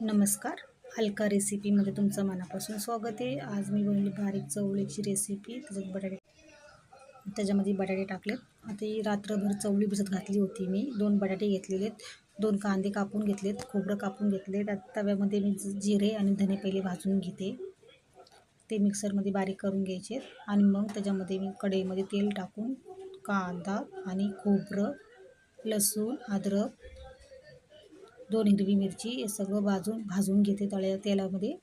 नमस्कार. हलका रेसिपीमध्ये तुमचं मनापासून स्वागत आहे. आज मी बनवली बारीक चवळीची रेसिपी त्याच्यात बटाटे त्याच्यामध्ये बटाटे टाकलेत आता ही रात्रभर चवळी भिजत घातली होती मी. दोन बटाटे घेतलेले दोन कांदे कापून घेतलेत खोबरं कापून घेतले त्यात तव्यामध्ये मी जिरे आणि धने पहिले भाजून घेते. ते मिक्सरमध्ये बारीक करून घ्यायचे आणि मग त्याच्यामध्ये मी कढईमध्ये तेल टाकून कांदा आणि खोबरं लसूण अद्रक दोन हिरवी मिरची हे सगळं भाजून भाजून घेते तळ्या तेलामध्ये.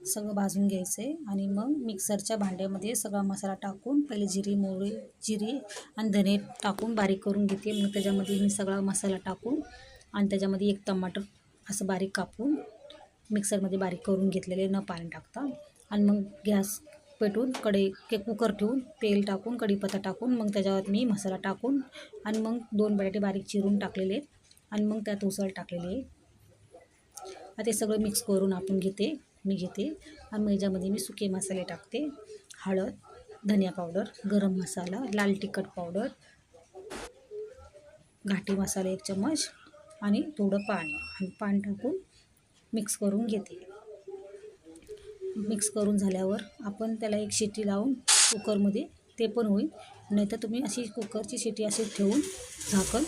सगळं भाजून घ्यायचं आहे आणि मग मिक्सरच्या भांड्यामध्ये सगळा मसाला टाकून पहिले जिरी मोहरी जिरी आणि धने टाकून बारीक करून घेते. मग त्याच्यामध्ये मी सगळा मसाला टाकून आणि त्याच्यामध्ये एक टमाटर असं बारीक कापून मिक्सरमध्ये बारीक करून घेतलेले न पाणी टाकता. आणि मग गॅस पेटून कढई के कुकर ठेवून तेल टाकून कढीपत्ता टाकून मग त्याच्यावर मी मसाला टाकून आणि मग दोन बटाटे बारीक चिरून टाकलेले आणि मग त्यात उसळ टाकलेली आहे. ते सगळं मिक्स करून आपण घेते मी घेते आणि मग याच्यामध्ये मी सुके मसाले टाकते. हळद धनिया पावडर गरम मसाला लाल तिखट पावडर घाटी मसाला एक चम्मच आणि थोडं पाणी. आणि पाणी टाकून मिक्स करून घेते. मिक्स करून झाल्यावर आपण त्याला एक शिटी लावून कुकरमध्ये ते पण होईल. नाहीतर तुम्ही अशी कुकरची शिटी अशी ठेवून झाकण